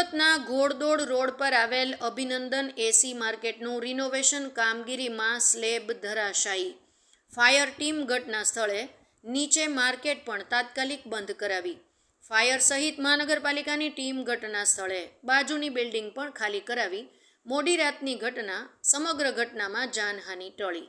સુરતના ઘોડદોડ રોડ પર આવેલ અભિનંદન એસી માર્કેટનું રિનોવેશન કામગીરીમાં સ્લેબ ધરાશાયી. ફાયર ટીમ ઘટના સ્થળે નીચે માર્કેટ પણ તાત્કાલિક બંધ કરાવી. ફાયર સહિત મહાનગરપાલિકાની ટીમ ઘટના સ્થળે બાજુની બિલ્ડિંગ પણ ખાલી કરાવી. મોડી રાતની ઘટના સમગ્ર ઘટનામાં જાનહાનિ ટળી.